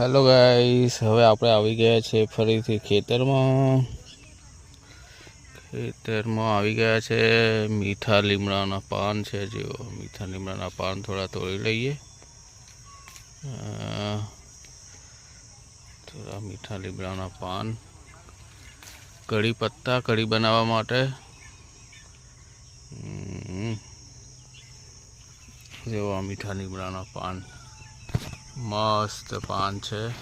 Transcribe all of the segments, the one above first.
Hello guys હવે આપણે આવી ગયા છે ફરીથી ખેતરમાં. ખેતરમાં આવી ગયા છે. મીઠા લીમડાના પાન છે, જેઓ મીઠા લીમડાના પાન થોડા તોડી લઈએ. થોડા મીઠા લીમડાના પાન. કઢી પત્તા, કઢી બનાવવા માટે. જેવા મીઠા લીમડાના પાન મસ્ત પાન છે.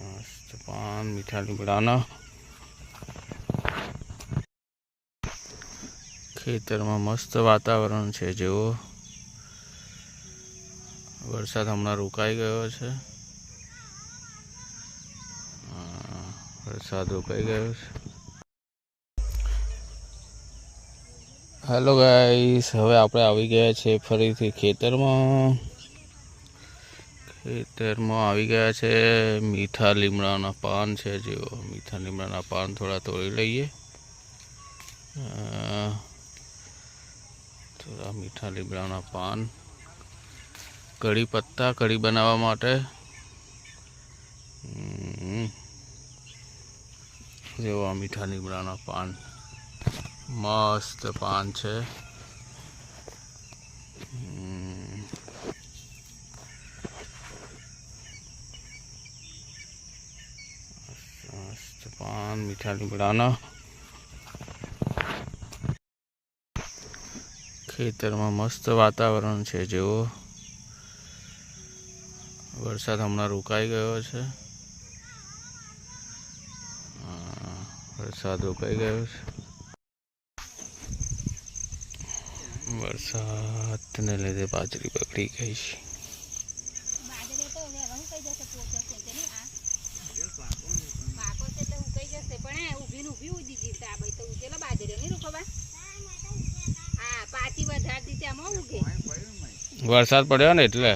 મસ્ત પાન, મીઠા લીમડાના ખેતરમાં મસ્ત વાતાવરણ છે જેવો વરસાદ હમણાં રોકાઈ ગયો છે. વરસાદ રોકાઈ ગયો છે. હેલો ગાઈસ હવે આપણે આવી ગયા છે ફરીથી ખેતરમાં. ખેતરમાં આવી ગયા છે. મીઠા લીમડાના પાન છે, જેઓ મીઠા લીમડાના પાન થોડા તોડી લઈએ. થોડા મીઠા લીમડાના પાન. કઢી પત્તા, કઢી બનાવવા માટે. જેવા મીઠા લીમડાના પાન મસ્ત પાન છે. મસ્ત પાન મીઠા લીમડાના ખેતરમાં મસ્ત વાતાવરણ છે, જેવો. વરસાદ હમણાં રોકાઈ ગયો છે. વરસાદ રોકાઈ ગયો છે. વરસાદને લીધે બાજરી બગડી ગઈ છે. વરસાદ પડ્યો ને એટલે?